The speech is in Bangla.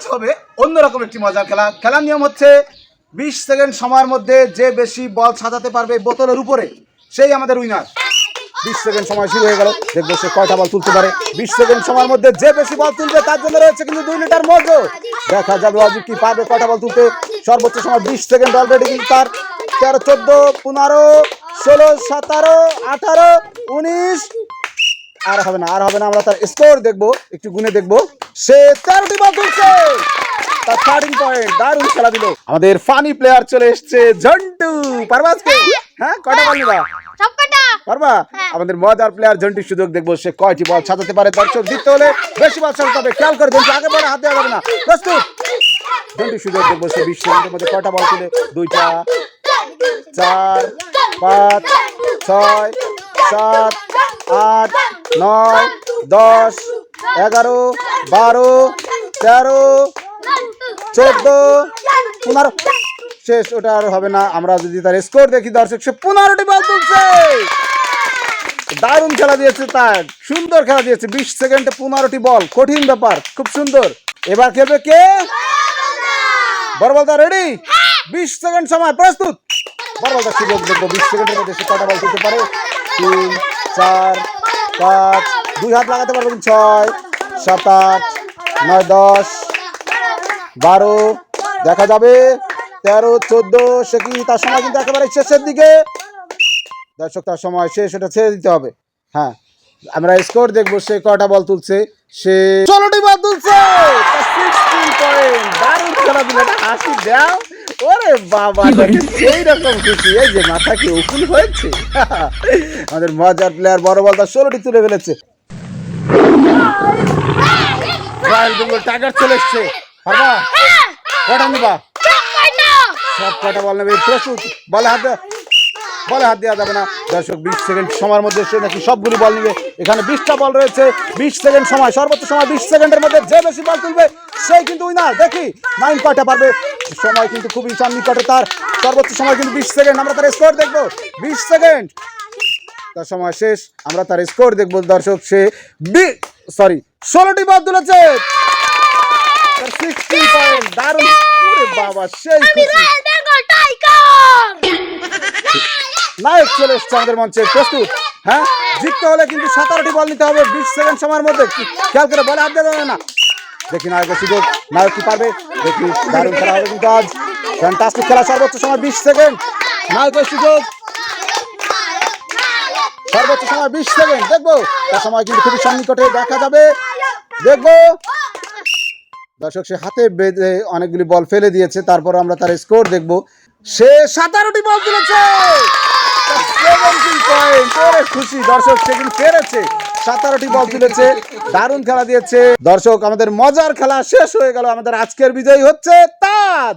আজ হবে, অন্যরকম একটি মজার খেলা। খেলার নিয়ম হচ্ছে, বিশ সেকেন্ড সময়ের মধ্যে যে বেশি বল সাজাতে পারবে বোতলের উপরে, সেই আমাদের উইনার বিশ সেকেন্ড সময় শুরু হয়ে গেল, দেখব সে কয়টা বল তুলতে পারে। বিশ সেকেন্ড সময়ের মধ্যে যে বেশি বল তুলবে, তার জন্য রয়েছে কিন্তু দুই লিটার মজো দেখা যাবে অজিত কি পারবে কয়টা বল তুলতে। সর্বোচ্চ সময় বিশ সেকেন্ড অলরেডি কিন্তু তার। তেরো, চোদ্দ, পনেরো, ষোলো, সতেরো, আঠারো, উনিশ আর হবে না আর হবে না আমরা তার স্কোর দেখব একটু গুনে দেখব। সে তেরোটি বল তুলছে। তার স্টার্টিং পয়েন্ট দারুণ খেলা দিল। আমাদের ফানি প্লেয়ার চলে এসছে ঝন্টু। পারবা আজকে হ্যাঁ কয়টা বল নিবা? পারবা? আমাদের মজার প্লেয়ার জন্টির সুযোগ দেখব সে কয়টি বল ছাড়াতে পারে দর্শক জিততে হলে বেশি বল ছাড়াতে হবে। খেয়াল করে জন্টু আগে পরে হাত দেওয়া যাবে না। প্রস্তুত। জন্টির সুযোগ দেখব সে বিশ সেকেন্ডের মধ্যে কয়টা বল তুলে? দুইটা চার পাঁচ ছয় সাত আট নয়, দশ, এগারো, বারো, তেরো, চোদ্দ, পনেরো। শেষ, ওটা আর হবে না। আমরা যদি তার স্কোর দেখি, দর্শক, সে পনেরোটি বল তুলছে। দারুণ খেলা দিয়েছে তার। সুন্দর খেলা দিয়েছে। বিশ সেকেন্ডে পনেরোটি বল কঠিন ব্যাপার, খুব সুন্দর। এবার খেলবে কে? বড় বলতা রেডি বিশ সেকেন্ড সময়, প্রস্তুত। বড় বলতা সুযোগ দেখব বিশ সেকেন্ডের মধ্যে সে কটা বল তুলতে পারে? তিন, চার পাঁচ দুই হাত লাগাতে পারবেন ছয়, সাত আট, নয় দশ, বারো, দেখা যাবে। তেরো, চোদ্দ, সে কি তার সময় কিন্তু একেবারে শেষের দিকে? দর্শক, তার সময় শেষ, এটা ছেড়ে দিতে হবে। হ্যাঁ আমরা স্কোর দেখব সে কটা বল তুলছে সে ষোলোটি বল তুলছে। দারুণ খেলা হাসি দাও। ওরে বাবা সেই রকম খুশি এই যে মাথা কি উকুল হয়েছে? আমাদের মজার প্লেয়ার বড় বল তার ষোলোটি তুলে ফেলেছে। রয়্যাল বেঙ্গল টাইগার চলে এসছে। পারবা? কটা নিবা সবকটা সব কটা বল নেবে? প্রস্তুত বলে হাত বলে হাত দেওয়া যাবে না। দর্শক বিশ সেকেন্ড সময়ের মধ্যে সে নাকি সবগুলি বল নিবে। এখানে বিশটা বল রয়েছে বিশ সেকেন্ড সময় সর্বোচ্চ সময় বিশ সেকেন্ডের মধ্যে যে বেশি বল তুলবে সেই কিন্তু উইনার দেখি নাইন কয়টা পারবে। সময় কিন্তু খুবই নিকটে তার সর্বোচ্চ সময় কিন্তু বিশ সেকেন্ড। আমরা তার স্কোর দেখব। বিশ সেকেন্ড। তার সময় শেষ। আমরা তার স্কোর দেখব দর্শক। সে বি সরি ষোলোটি বল তুলেছে। তার সিক্সটি পয়েন্ট দারুণ। বাবা সেই খুশি। রয়্যাল বেঙ্গল টাইগার নায়ক চলে এসছে আমাদের মঞ্চে। প্রস্তুত? হ্যাঁ? জিততে হলে কিন্তু সতেরোটি বল নিতে হবে। বিশ সেকেন্ড সময়ের মধ্যে। খেয়াল করে বলে দেওয়া যাবে না। দেখি নায়কের সুযোগ। নায়ক কি পারবে? দেখি, দারুণ খেলা হবে কিন্তু আজ। ফ্যান্টাস্টিক খেলা, সর্বোচ্চ সময় বিশ সেকেন্ড। নায়কের সুযোগ। সর্বোচ্চ সময় বিশ সেকেন্ড। দেখব। তার সময় কিন্তু খুবই সন্নিকটে দেখা যাবে। দেখব। দর্শক, সে হাতে বেঁধে অনেকগুলি বল ফেলে দিয়েছে। তারপর আমরা তার স্কোর দেখব। সে সাতারোটি বল তুলেছে। খুশি দর্শক সেগুলো পেরেছে সাতারোটি বল তুলেছে দারুণ খেলা দিয়েছে। দর্শক, আমাদের মজার খেলা শেষ হয়ে গেল। আমাদের আজকের বিজয়ী হচ্ছে তাজ।